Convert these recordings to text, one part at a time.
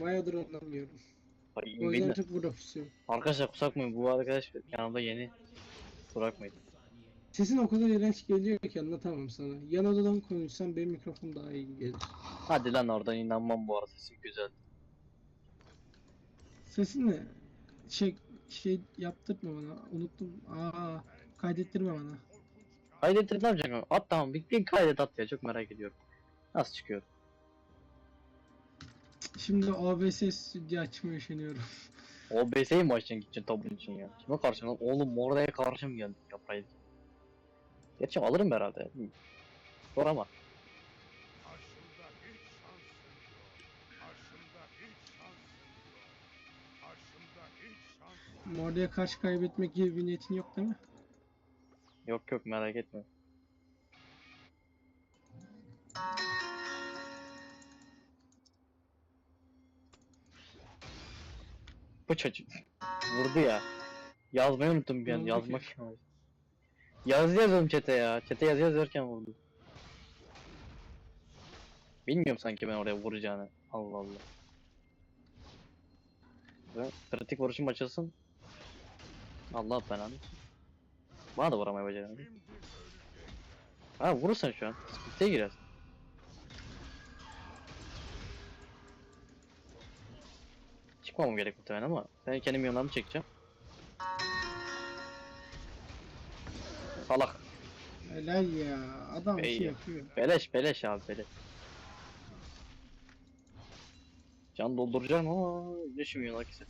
Bayağıdır oynamıyorum. Ay, O yüzden çok burada pusuyorum. Arkadaşlar kusura bakmayın bu arkadaş yanımda yeni. Bırakmayın. Sesin o kadar iğrenç geliyor ki anlatamam sana. Yan odadan konuşsam benim mikrofon daha iyi gelir. Hadi lan oradan inanmam bu arada sesim güzel. Sesin ne? Şey, şey yaptırma bana. Unuttum. Aa, kaydettirme bana. Kaydettir ne yapacaksın? At tamam bir, bir kaydet at ya çok merak ediyorum. Nasıl çıkıyor? Şimdi OBS stüdyo açmayı düşünüyorum. OBS'yi mi açacaksın gideceksin tabun için ya? Kime karşı lan? Oğlum oraya karşı mı geldin yapraydı? Gerçi alırım herhalde. Zor ama. Karşımda hiç şansın yok. Karşımda hiç şansın yok. Karşımda hiç şansın yok. Morde'ye karşı kaybetmek gibi bir niyetin yok değil mi? Yok yok merak etme. Bu çocuk vurdu ya. Yazmayı unuttum bir an oldu yazmak. Yazı yazıyorum çete ya. Çete yazı yazarken vurdu. Bilmiyorum sanki ben oraya vuracağını. Allah Allah. Ve pratik vuruşum açılsın. Allah belanı. Bana da vuramaya beceremedi. Şimdi ölecekler. Ha vurursan şu an. Sıkıntıya girersin. Çıkmamam gerek muhtemelen ama ben kendim yanlarını çekeceğim. Salak. Helal ya. Adam Ey şey ya. yapıyor. Beleş beleş abi beleş. Can dolduracağım ama lan kesin.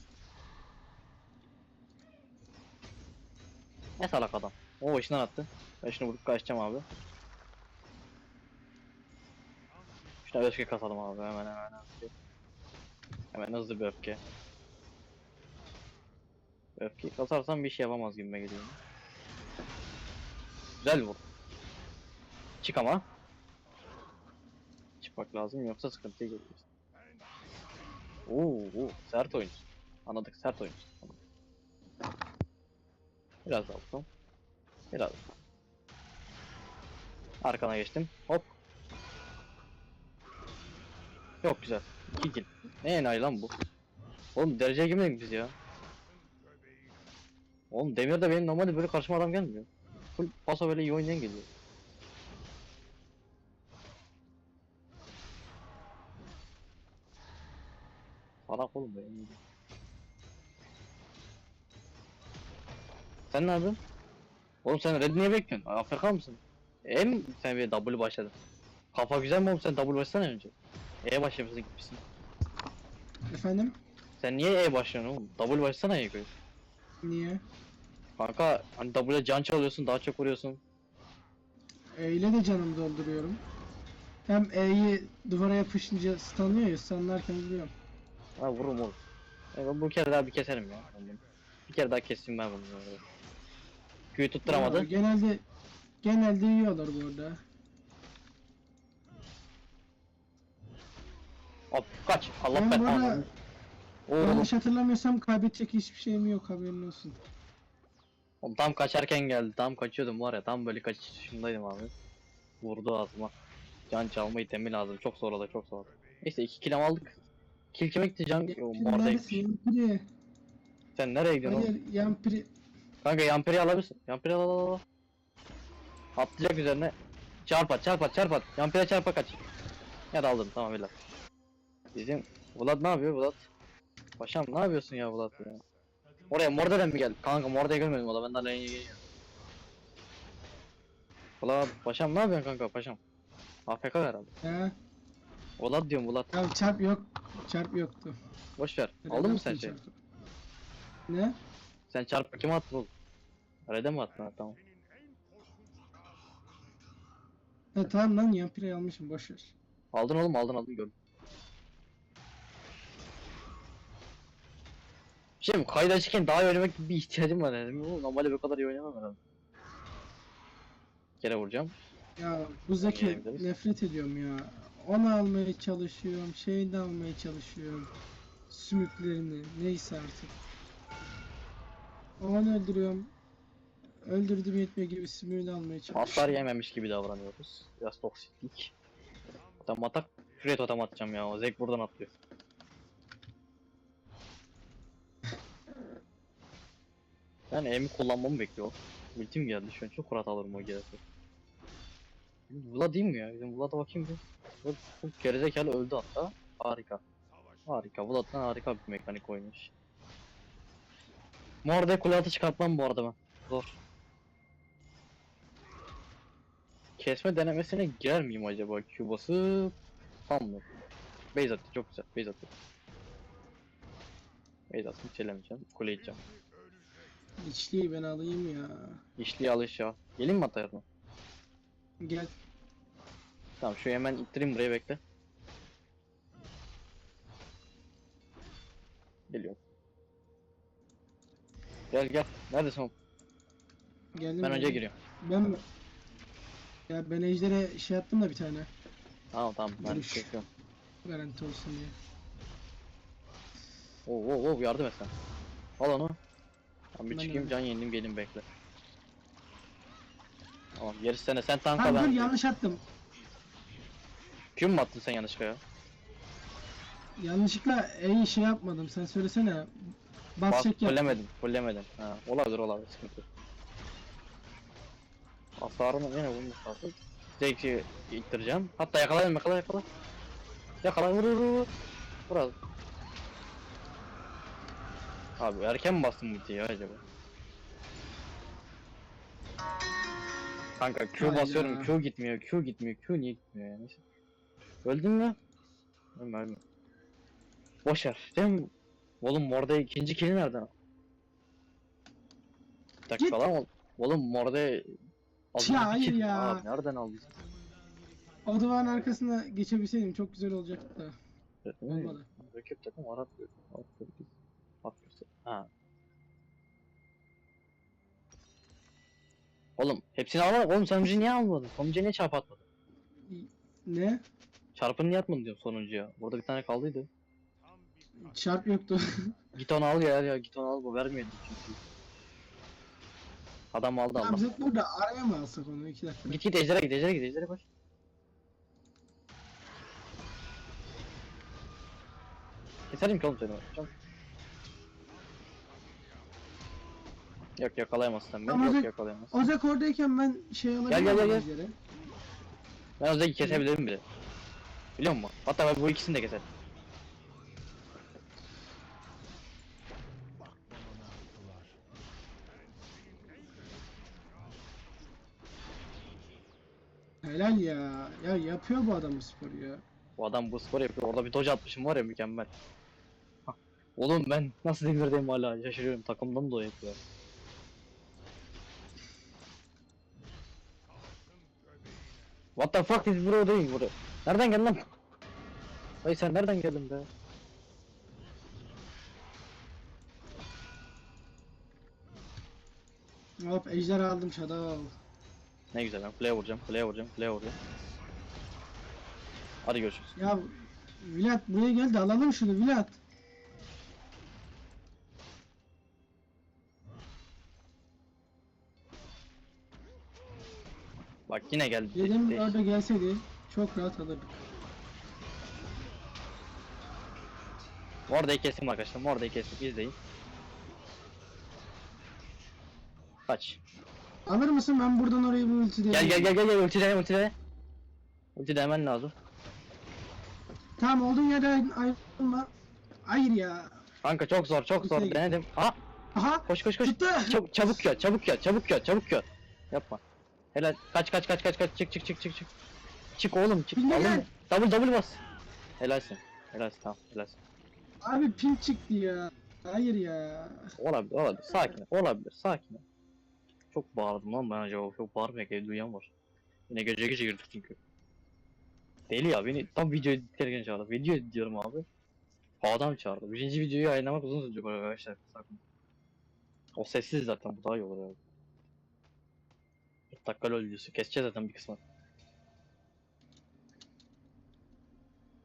Ne salak adam. O işinden attı. Ben şunu vurup kaçacağım abi. Şuna öfke kasalım abi hemen hemen. Hemen, hemen hızlı bir öfke. Öfkeyi kasarsam bir şey yapamaz gibime geliyor. Güzel vur. Çık ama. Çıkmak lazım yoksa sıkıntıya geliyoruz. Oo, oo, sert oyuncu. Anladık sert. Anladık. Biraz bakalım. Biraz. Arkana geçtim. Hop. Çok güzel. İki kill. Ne enayi lan bu? Oğlum dereceye girmedik biz ya. Oğlum Demir'de benim normalde böyle karşıma adam gelmiyor. Full paso böyle iyi oynayan geliyor. Salak oğlum benim. Sen ne yapıyorsun? Oğlum sen red niye bekliyorsun? AFK mısın? E mi sen bir W başladın? Kafa güzel mi oğlum sen W başlasana önce. E başlamışsın gitmişsin. Efendim? Sen niye E başlıyorsun oğlum? W başlasana E koy. Niye? Kanka hani W'ye can çalıyorsun daha çok vuruyorsun. E ile de canımı dolduruyorum. Hem E'yi duvara yapışınca stunlıyor ya stunlarken vuruyorum. Ha vururum oğlum. E, ben bu kere daha bir keserim ya. Bir kere daha keseyim ben bunu. Q'yu Ya, tutturamadı. genelde genelde yiyorlar bu Hop kaç. Allah Ben anladım. Oğlum, yanlış hatırlamıyorsam kaybedecek hiçbir şeyim yok haberin olsun. oğlum tam kaçarken geldi. Tam kaçıyordum var ya. Tam böyle kaçışındaydım abi. Vurdu ağzıma. Can çalma itemi lazım. Çok zor oldu çok zor. Neyse 2 kill aldık. Kill kime gitti can? Orada. Sen nereye gidiyorsun oğlum? Hayır Yampiri. Kanka Yampiri alabilirsin. Yampiri al al al. Atlayacak üzerine. Çarp at çarp at çarp at. Yampiri çarp at kaç. Ya da aldım tamam beyler. Bizim Vlad ne yapıyor Vlad? Paşam ne yapıyorsun ya Vlad ya? Oraya Morde'den mi geldi? Kanka Morde'yi görmedim valla ben de lane'ye geliyorum. Vlad paşam ne yapıyorsun kanka paşam? AFK herhalde. He. Vlad diyorum Vlad. Ya çarp yok. Çarp yoktu. Boş ver. Aldın mı sen Neden şey? çarptı? Ne? Sen çarpı kime attın oğlum? Red'e mi attın ha tamam. Ha tamam lan Yampiri almışım boşver. Aldın oğlum aldın aldın gördüm. Şey mi kayda açıkken daha iyi oynamak gibi bir ihtiyacım var dedim. Oğlum normalde bu kadar iyi oynamam herhalde. Bir kere vuracağım. Ya bu Zeki nefret ediyorum ya. Onu almaya çalışıyorum, şeyini de almaya çalışıyorum. Sümüklerini, neyse artık. Onu öldürüyorum. Öldürdüm yetmiyor gibi sümüğünü almaya çalışıyorum. Hasar yememiş gibi davranıyoruz. Biraz toksiklik. Totem atak. Şuraya totem atacağım ya. O Zek buradan atlıyor. Ben E'mi kullanmamı bekliyor. Ultim geldi şu an çok rahat alırım o gelirse. Vlad değil mi ya? Bizim Vlad'a bakayım bir. Vlad bu gerizekalı öldü hatta. Harika. Harika. Vlad'dan harika bir mekanik oynamış. Morde kulatı çıkartmam bu arada ben. Zor. Kesme denemesine girer miyim acaba? Q basıp... Tam mı? Base attı çok güzel. Base attı. Base attım çelemeyeceğim. Kule içeceğim. İçliği ben alayım ya. İşliği alış ya. Gelin mi hatta yardıma? Gel. Tamam şu hemen ittireyim buraya bekle. Geliyor. Gel gel. Neredesin oğlum? Geldim. Ben önce giriyorum. Ben mi? Ya ben Ejder'e şey yaptım da bir tane. Tamam tamam ben Duruş. çekiyorum. Garanti olsun diye. Oo oo oo yardım et sen. Al onu. Tamam bir Ben çıkayım de- can yenileyim gelin bekle. Tamam gerisi sene sen tanka Ha dur ben. yanlış attım. Kim mi attın sen yanlışlıkla ya? Yanlışlıkla E'yi şey yapmadım. Sen söylesene. Bas, Bas, çek yap. fullemedim, fullemedim. Ha, olabilir olabilir, sıkıntı yok. Yine vurmuş lazım. Zevki ittireceğim. Hatta yakalayalım, yakala, yakala. Yakala, vur, vur, vur. Vur abi. Abi erken mi bastım ultiyi ya acaba? Kanka Q Hayda. basıyorum, Q gitmiyor, Q gitmiyor, Q niye gitmiyor ya? Neyse. Öldün mü? Ölme, ölme. Boş ver. Değil mi? Oğlum Morde ikinci kili nereden? Bir dakika Git. lan oğlum. Az Ya hayır ya. Aa, nereden aldın? O duvarın arkasına geçebilseydim çok güzel olacaktı da. sen? Olmadı. Rakip takım Arap Arap Arap Arap Ha. Oğlum hepsini almadık. Oğlum sonuncuyu niye almadın? Sonuncuya niye çarp atmadın? Ne? Çarpını niye atmadın diyorum sonuncuya. Burada bir tane kaldıydı. Çarp yoktu. Git onu al ya ya git onu al bu vermiyordu çünkü. Adam aldı Allah. Abi burada araya mı alsak onu? iki dakika. Git git ejdere git ejdere git ejdere koş. Keserim ki oğlum seni. Çabuk. Yok yakalayamazsın beni. Ama Yok Zek- yakalayamazsın. Ozek oradayken ben şey alabilirim. Gel, gel, gel, gel. Ejder'e. Ben o Zek'i kesebilirim bile. Biliyor musun? Hatta ben bu ikisini de keserim. Helal ya. Ya yapıyor bu adam bu sporu ya. Bu adam bu spor yapıyor. Orada bir dodge atmışım var ya mükemmel. Hah. Oğlum ben nasıl demirdeyim hala şaşırıyorum. Takımdan da o What the fuck is bro doing bro? Nereden geldin lan? Ay sen nereden geldin be? Hop ejder aldım Shadow. Ne güzel ben play vuracağım, play vuracağım, play vuracağım. Hadi görüşürüz. Ya Vilat buraya gel de alalım şunu Vilat. Bak yine geldi. Dedim Değiş- orada gelseydi çok rahat alırdık. Oradayı kestim arkadaşlar. Oradayı kestim. İzleyin. Kaç. Alır mısın ben buradan orayı bir ulti Gel gel gel gel gel ulti dene ulti dene. Ulti denemen lazım. Tamam olduğun yerden ayrılma. Hayır ya. Kanka çok zor çok zor Ultiye git. denedim. Aha Aha koş koş koş. tuttu. Çabuk çabuk çabuk kör çabuk kör çabuk kör. Yapma. Helal kaç kaç kaç kaç kaç çık çık çık çık çık. Çık oğlum çık. Bilme Alın? Double double bas. Helalsin. Helalsin tamam helalsin. Abi ping çıktı ya. Hayır ya. Olabilir olabilir sakin ol, olabilir sakin. Çok bağırdım lan ben acaba çok bağırmayak evde duyan var. Yine gece gece girdik çünkü. Deli ya beni tam video editlerken çağırdı. Video ediyorum abi. Adam çağırdı. Birinci videoyu yayınlamak uzun sürecek arkadaşlar. Sakın. O sessiz zaten bu daha iyi olur abi. 40 dakika LoL videosu keseceğiz zaten bir kısmı.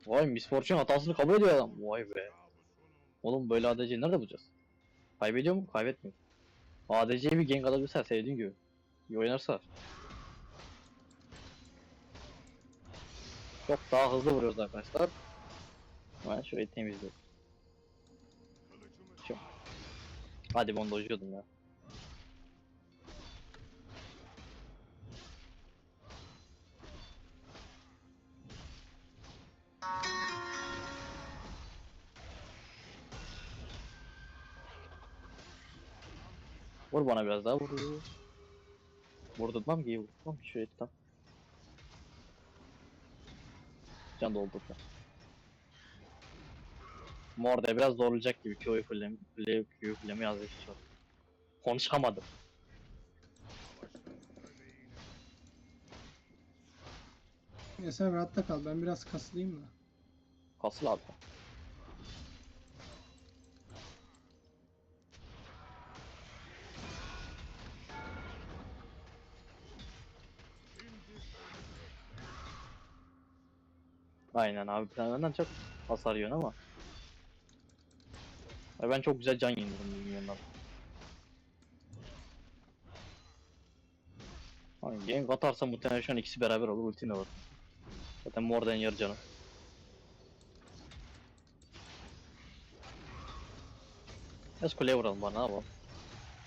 Vay Miss Fortune hatasını kabul ediyor adam. Vay be. Oğlum böyle ADC nerede bulacağız? Kaybediyor mu? Kaybetmiyor. ADC'ye bir gank alabilse sevdiğin gibi. İyi oynarsa. Çok daha hızlı vuruyoruz arkadaşlar. Ben şurayı Şu. Hadi ben dojuyordum ya. Vur bana biraz daha vur. Vurdurmam ki vurdurmam ki şöyle tam. Can doldu şu an. Mor da biraz zorlayacak gibi Q'yu fulleme, Q'yu fulleme yazdı hiç çok. Konuşamadım. Ya sen rahatta kal. Ben biraz kasılayım da. Kasıl abi. Aynen abi benden çok hasar yiyorsun ama. Ay ben çok güzel can yeniliyorum bu milyondan. Hani gank atarsa muhtemelen şu an ikisi beraber olur ultim de var. Zaten mordan yarı canı. Biraz kuleye vuralım bana ama.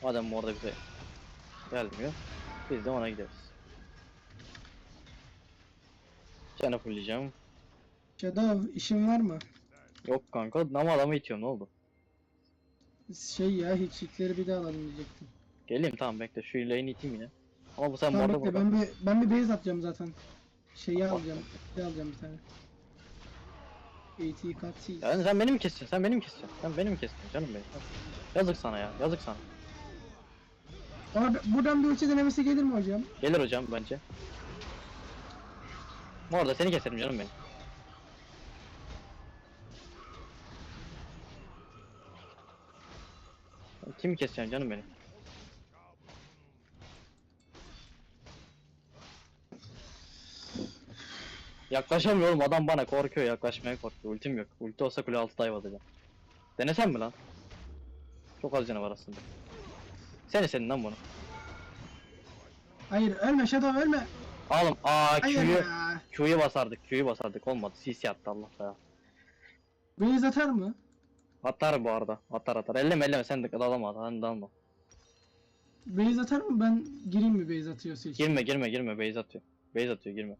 Madem orada bize gelmiyor. Biz de ona gideriz. Canı fullleyeceğim. Shadow işin var mı? Yok kanka ama adamı itiyorum ne oldu? Şey ya hiç hitleri bir daha alalım diyecektim. Geleyim tamam bekle şu lane'i iteyim yine. Ama bu sen Tamam morda bekle ben bir, ben bir base atacağım zaten. Şeyi alacağım. Şey alacağım bir tane. AT cutscenes. Yani sen beni mi keseceksin? Sen beni mi keseceksin? Sen beni mi keseceksin canım benim? Yazık sana ya yazık sana. Abi buradan bir ulti denemesi gelir mi hocam? Gelir hocam bence. Morda seni keserim canım benim. Sen Kimi keseceksin canım benim? Yaklaşamıyorum adam bana korkuyor yaklaşmaya korkuyor ultim yok ulti olsa kule altı dive atacağım Denesem mi lan? Çok az canı var aslında Seni senin lan bunu Hayır ölme Shadow ölme. Oğlum aa Hayır Q'yu ya. Q'yu basardık Q'yu basardık olmadı CC attı Allah ya Base atar mı? Atar bu arada atar atar elleme elleme sen de dalma sen dalma Base atar mı? Ben gireyim mi base atıyorsa hiç? Girme girme girme base atıyor Base atıyor girme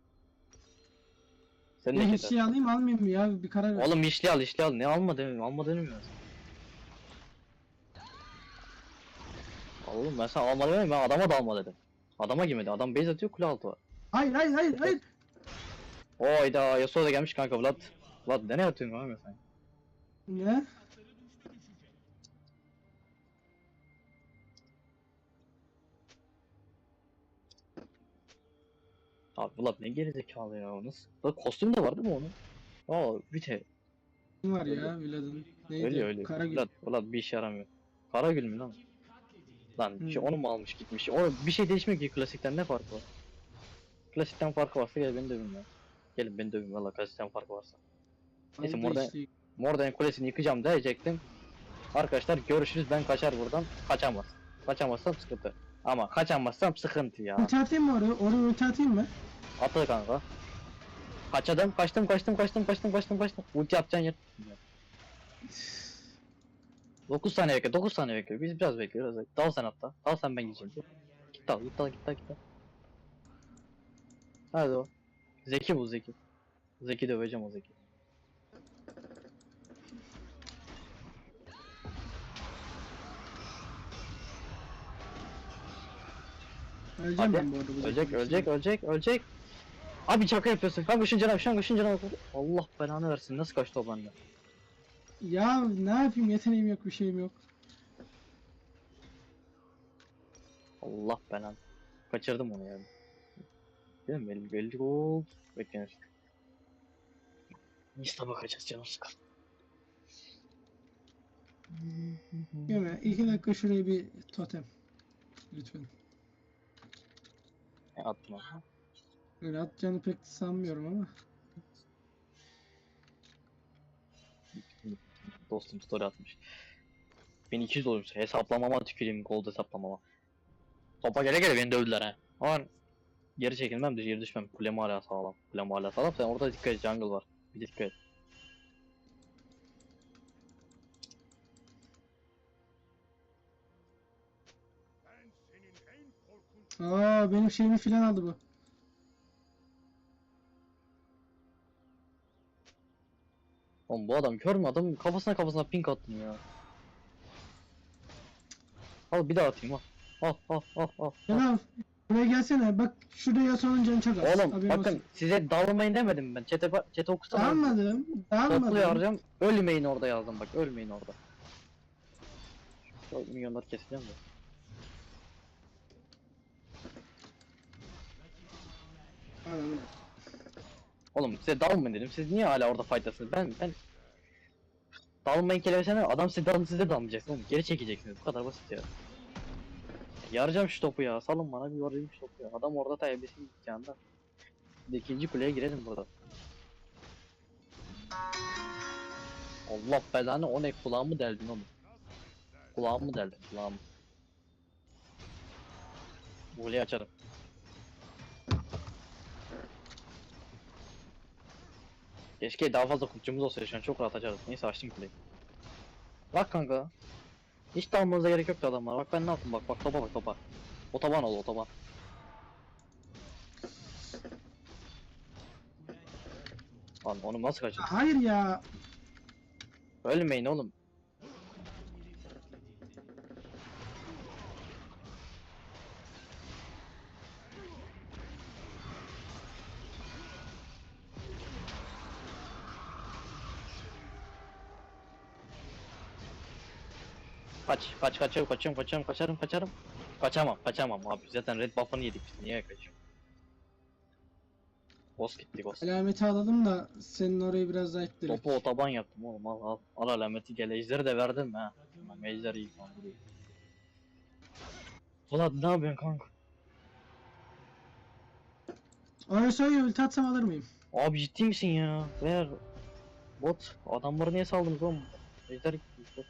Sen hiç keser şey alayım almayayım mı ya? Bir karar ver. Oğlum işli al işli al ne alma demiyorum alma demiyorum Oğlum ben sana alma demedim ben adama da alma dedim Adama girmedi adam base atıyor kule altı var Hayır hayır hayır hayır. Oyda Yasuo da gelmiş kanka Vlad Vlad nereye atıyorsun abi sen Ne? Abi Vlad ne gerizekalı ya o nasıl kostüm de var değil mi onun Aa Vite Kim var ya Vlad'ın? Neydi? öyle öyle Karagül. Vlad, Vlad bir işe yaramıyor Karagül mü lan Lan Hmm. şey, onu mu almış gitmiş o bir şey değişmiyor ki klasikten ne farkı var Klasikten farkı varsa gel beni dövün ya Gelin beni dövün valla klasikten farkı varsa Neyse, orada- işte. Kulesini yıkacağım diyecektim. Arkadaşlar görüşürüz ben kaçar buradan. Kaçamaz. Kaçamazsam sıkıntı. Ama kaçamazsam sıkıntı ya. Ulti atayım mı oraya? Oraya ulti atayım mı? Atıl kanka. Kaçadım, kaçtım, kaçtım, kaçtım, kaçtım, kaçtım, kaçtım. Ulti atacaksın yer. 9 saniye bekle, 9 saniye bekle. Biz biraz bekliyoruz. Dal sen hatta. Dal sen ben gideceğim. Git dal, git dal, git dal, git dal. Hadi o. Zeki bu Zeki. Zeki döveceğim o Zeki. Öleceğim Hadi. ben bu arada. bu Ölecek, dakika ölecek, ölecek, ölecek. Abi şaka yapıyorsun. Abi ışın şu an ışın bak. Allah belanı versin. Nasıl kaçtı o benden? Ya ne yapayım yeteneğim yok bir şeyim yok. Allah belanı. Kaçırdım onu yani. Değil mi? Belli belli gol. Beklenir. Nista bakacağız canım sıkıldı. Yeme iki dakika şuraya bir totem. Lütfen. Atma. Öyle atacağını pek sanmıyorum ama. Dostum story atmış. 1200 olmuş. Hesaplamama tüküreyim gold hesaplamama. Topa gele gele beni dövdüler ha. Ama geri çekilmem geri düşmem. Kulem hala sağlam. Kulem hala sağlam. Sen orada dikkat et jungle var. Bir dikkat et. Aa benim şeyimi filan aldı bu. Oğlum bu adam kör mü? Adam kafasına kafasına pink attım ya. Al bir daha atayım al. al al al al. Cenab buraya gelsene. Bak şurada Yasuo'nun canı çok az. Oğlum Haberin bakın olsun. size dalmayın demedim ben. Çete çete okusana. Dalmadım. Toplu Dalmadım. yarayacağım. Ölmeyin orada yazdım bak. Ölmeyin orada. Şu milyonları keseceğim de. Oğlum size dalmayın dedim. Siz niye hala orada fight'tasınız? Ben ben dalmayın kelimesine adam size dal siz de dalmayacaksınız oğlum. Geri çekeceksiniz. Bu kadar basit ya. Yarayacağım şu topu ya. Salın bana bir yarayayım şu topu ya. Adam orada. Bir de ikinci kuleye girelim burada. Allah belanı o ne kulağımı deldin oğlum. Kulağımı deldin kulağımı. Kuleyi açarım. Keşke daha fazla kurtçumuz olsaydı şu an çok rahat açarız. Neyse açtım kuleyi. Bak kanka. Hiç dalmanıza gerek yoktu adamlar. Bak ben ne yaptım bak bak topa bak topa. Otoban oldu otoban. Lan onu nasıl kaçırdın? Hayır ya. Ölmeyin oğlum. Kaç, kaç, kaçıyorum, kaçıyorum, kaçıyorum, kaçarım, kaçarım. Kaçamam, kaçamam abi. Zaten red buff'ını yedik biz. Niye kaçıyorum? Boss gitti, boss. Alameti alalım da senin orayı biraz daha ittirek. Topu otoban yaptım oğlum al al. Al alameti gel ejderi de verdim ha. Tamam ejder iyi kanka. Ulan ne yapıyorsun kanka? Ayso'yu ulti atsam alır mıyım? Abi ciddi misin ya? Ver. Bot adamları niye saldınız oğlum? Ejder gitti.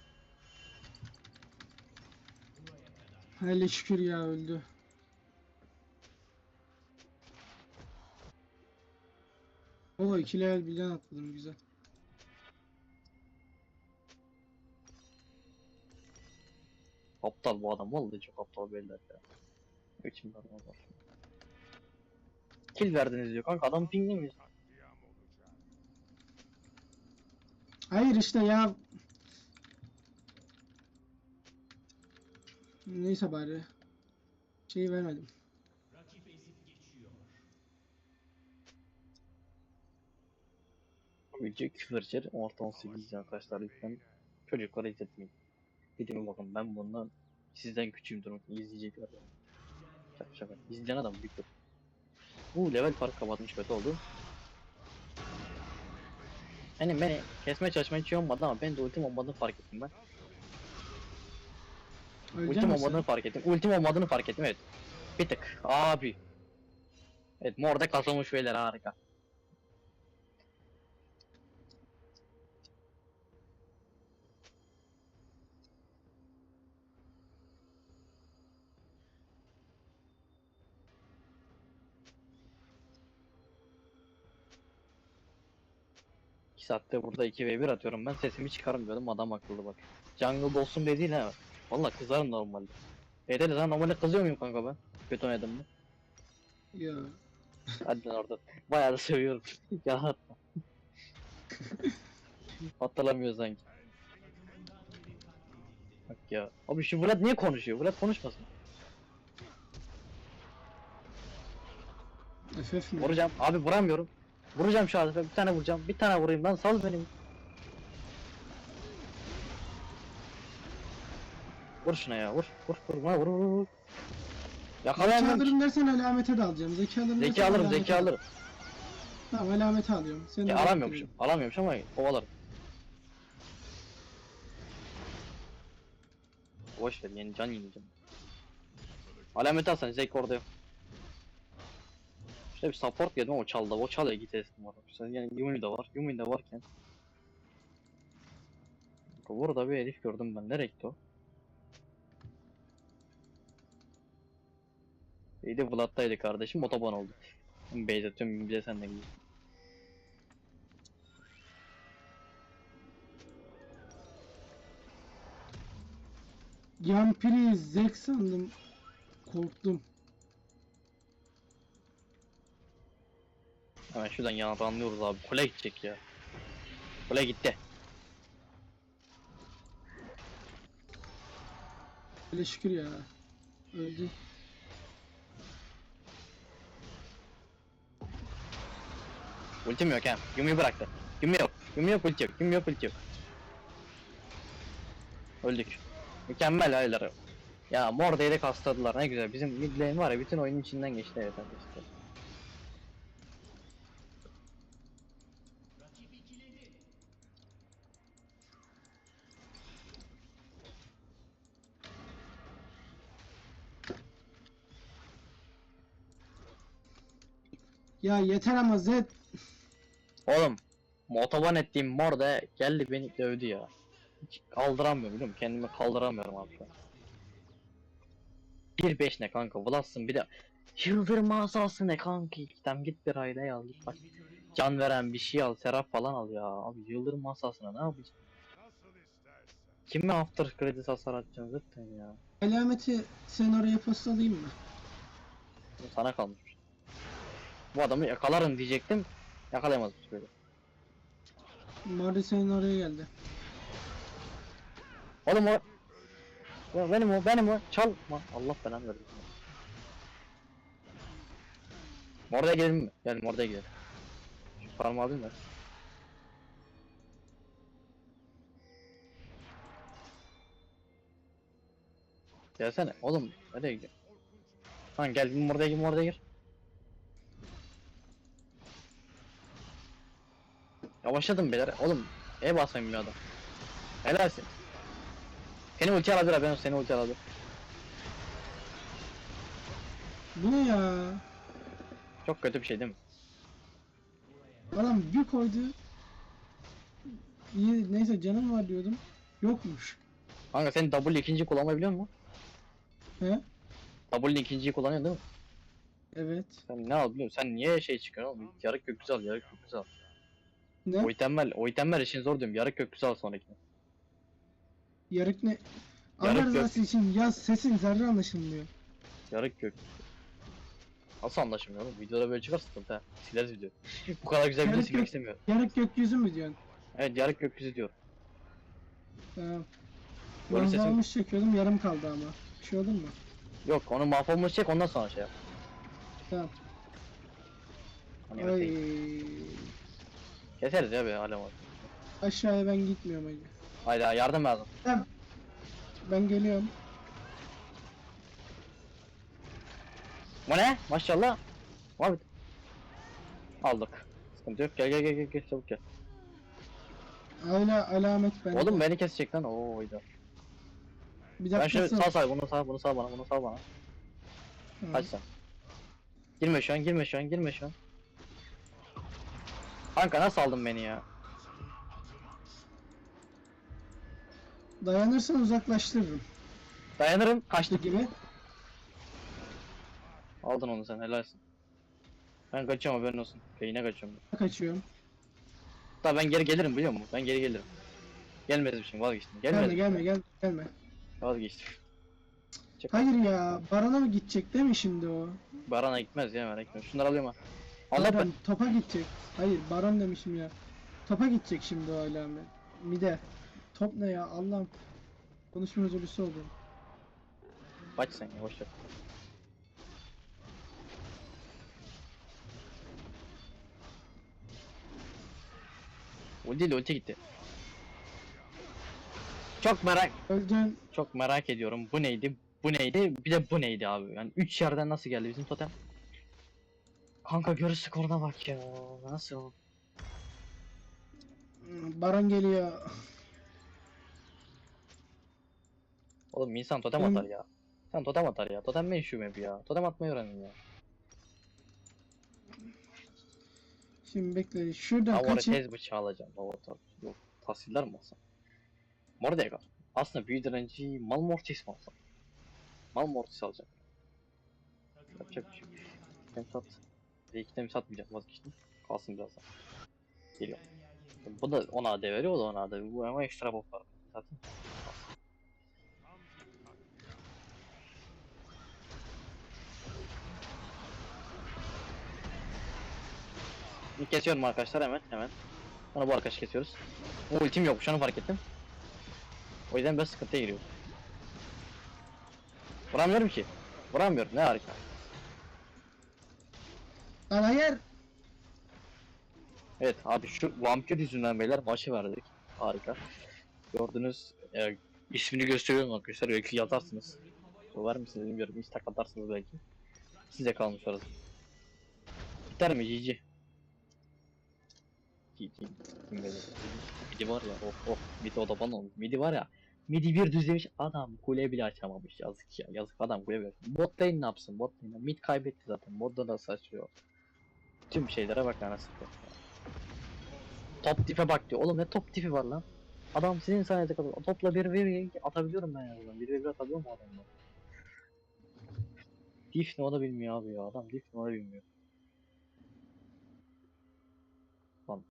Hele şükür ya öldü. Oo iki level birden atladım güzel. Aptal bu adam vallahi çok aptal beyler ya. İçim var var. Kill verdiniz diyor kanka adam pingli mi? Hayır işte ya. Neyse bari. Şeyi vermedim. Video küfür içer. Orta 18 arkadaşlar lütfen çocuklara izletmeyin. Videoma bakın ben bundan sizden küçüğümdür izleyecekler. Şaka şaka. İzleyen adam büyüktür. Bu level fark kapatmış kötü oldu. Hani beni kesmeye çalışmaya hiç iyi olmadı ama ben de ultim olmadığını fark ettim ben. Ölecek Ultim misin? olmadığını fark ettim. Ultim olmadığını fark ettim evet. Bir tık abi. Evet morda kasılmış beyler harika. İki saatte burada 2v1 atıyorum ben sesimi çıkarmıyordum adam akıllı bak. Jungle dostum dediğin ha. Valla kızarım normalde. Ederiz ha normalde kızıyor muyum kanka ben? Kötü oynadım mı? Ya. Hadi lan orada. Bayağı da seviyorum. ya Hatırlamıyor sanki. Bak ya. Abi şu Vlad niye konuşuyor? Vlad konuşmasın. FF mi? Vuracağım. Abi vuramıyorum. Vuracağım şu an. Bir tane vuracağım. Bir tane vurayım lan. Sal beni. Vur şuna ya. Vur. Vur. Vur. Vur. Vur. Vur. Zeki Yakalayamıyorum. alırım dersen alamete de alacağım. Zeki alırım Zeki dersen alırım. alamete Zeki al. alırım. Tamam alameti alıyorum. Seni de Ya alamıyormuşum. Alamıyormuş ama kovalarım. Boş ver yeni can yeneceğim. Alamet alsan Zek orada yok. İşte bir support geldim ama çaldı. O çalıyor git teslim var. İşte yani Yumi de var. Yumi de varken. Burada bir herif gördüm ben. Nereye gitti o? De Vlad'daydı kardeşim. Otoban oldu. Beyza tüm bize sen de gidiyor. Yampiri Zek sandım. Korktum. Hemen şuradan yanranlıyoruz abi. Kule gidecek ya. Kule gitti. Hele şükür ya. Öldü. Ultim yok ha. Yumi'yi bıraktı. Yumi yok. Yumi yok ulti yok. Yumi yok ulti yok. Öldük. Mükemmel ayları. Ya Morda'yı da kastladılar ne güzel. Bizim mid lane var ya bütün oyunun içinden geçti evet arkadaşlar. Ya yeter ama Zed. Oğlum motoban ettiğim Morda geldi beni dövdü ya. Hiç kaldıramıyorum biliyor musun? Kendimi kaldıramıyorum abi şu an. 1-5 ne kanka Vlas'ın bir de Yıldırım asası ne kanka Gittem git bir aile al git bak Can veren bir şey al serap falan al ya Abi yıldırım asasına ne yapacağız. Kime after kredi hasar atacaksın zaten ya Alameti sen oraya postalayayım mı? Sana kalmış Bu adamı yakalarım diyecektim Yakalayamadım böyle Mardi senin oraya geldi. Oğlum o o benim o benim o çalma Allah belanı versin Oraya gidelim mi? Gel oraya gidelim Şu parmağı alayım da Gelsene oğlum nereye gidiyorsun? Lan gel bir oraya gir oraya gir Yavaşladım beyler oğlum E basmayayım bir adam Helalsin Seni ulti alabilir ben seni ulti alabilir Bu ne ya? Çok kötü bir şey değil mi? Adam bir koydu. İyi neyse canım var diyordum. Yokmuş. Kanka sen W ikinci kullanmayı biliyor musun? He? W ikinciyi kullanıyorsun değil mi? Evet. Sen ne al biliyorsun? Sen niye şey çıkıyorsun oğlum? Yarık gökyüzü al, yarık gökyüzü al. Ne? O itemler, o itemler için zor diyorum. Yarık gökyüzü al sonrakine. Yarık ne? Yarık Allah gök. rızası için yaz sesin zerre anlaşılmıyor. Yarık gökyüzü. Nasıl anlaşılmıyor oğlum? Videoda böyle çıkar sıkıntı ha. Sileriz video. Bu kadar güzel video Yarık silmek gök- istemiyorum. Yarık gökyüzü mü diyorsun? Evet yarık gökyüzü diyor. Tamam. Böyle Ben sesim- çekiyordum yarım kaldı ama. Bir şey olur mu? Yok onu mahvolmuş çek ondan sonra şey yap. Tamam. Hani Ay. evet, Keseriz ya be alem var. Aşağıya ben gitmiyorum hacı. Hayda yardım lazım. Ben geliyorum. Bu ne? Maşallah. Abi. Aldık. Sıkıntı yok. Gel gel gel gel, gel çabuk gel. Hala alamet bende. Oğlum beni kesecek lan. Oo oyda. bir Ben dakika şöyle sağ sağ bunu sağ bunu sağ bana bunu sağ bana. Tamam. Kaç sen. Girme şu an girme şu an girme şu an. Kanka nasıl aldın beni ya? Dayanırsan uzaklaştırırım. Dayanırım İşte kaçtı. gibi. Aldın onu sen helalsin. Ben kaçıyorum haberin olsun. Yine kaçıyorum. Kaçıyorum. Hatta ben geri gelirim biliyor musun? Ben geri gelirim. Gelmedim şimdi vazgeçtim. Gelme Gelmedim. gelme gel gelme. Vazgeçtim. Çık. Hayır ya. Barona mı gidecek değil mi şimdi o? Baran'a gitmez ya merak etme. Şunları alıyorum ha. Allah ben. Zaten topa gidecek. Hayır baron demişim ya. Topa gidecek şimdi o alamet. Mide. Top ne ya Allah'ım. Konuşma özürlüsü oldum. Kaç sen ya boş ver. Ulti değil ulti gitti. Çok merak Öldün. çok merak ediyorum. Bu neydi? Bu neydi? Bir de bu neydi abi? Yani 3 yerden nasıl geldi bizim totem? Kanka görüş skoruna bak ya. Nasıl? Baron geliyor. Oğlum insan totem atar ya. Sen totem atar ya. Totem ne işi map ya? Totem atmayı öğrenin ya. Şimdi bekle. Şuradan Avara kaçayım. tez bıçağı alacağım. Avatar. Yok. Tahsiller mi alsam? Mordecai. Aslında büyü direnci Malmortis mi alsam? Malmortis alacağım. Yapacak bir şey. Tem sat. Tem satmayacağım vazgeçtim. Kalsın birazdan. Geliyor. Bu da 10 AD veriyor o da 10 AD. Bu ama ekstra buff var. Zaten. Kesiyorum arkadaşlar hemen hemen. Sonra bu arkadaşı kesiyoruz. O ultim yokmuş onu fark ettim. O yüzden biraz sıkıntıya giriyor. Vuramıyorum ki. Vuramıyorum ne harika. Lan hayır. Evet abi şu vampir yüzünden beyler maçı verdik. Harika. Gördünüz e, ismini gösteriyorum arkadaşlar belki yazarsınız. Var mısınız bilmiyorum hiç atarsınız belki. Size kalmış orası. Biter mi GG? Midi var ya oh oh midi o da bana oldu. Midi var ya. Midi bir düzlemiş adam kule bile açamamış yazık ya yazık adam kule bile. Bot lane ne yapsın bot lane mid kaybetti zaten modda da saçıyor. Tüm şeylere bak anasını. Top tipe bak diyor. Oğlum ne top tipi var lan? Adam sizin sayenizde kalıyor. Topla bir bir atabiliyorum ben yazıdan. Bir bir atabiliyor mu adamla? Diff ne o da bilmiyor abi ya. Adam diff ne o da bilmiyor.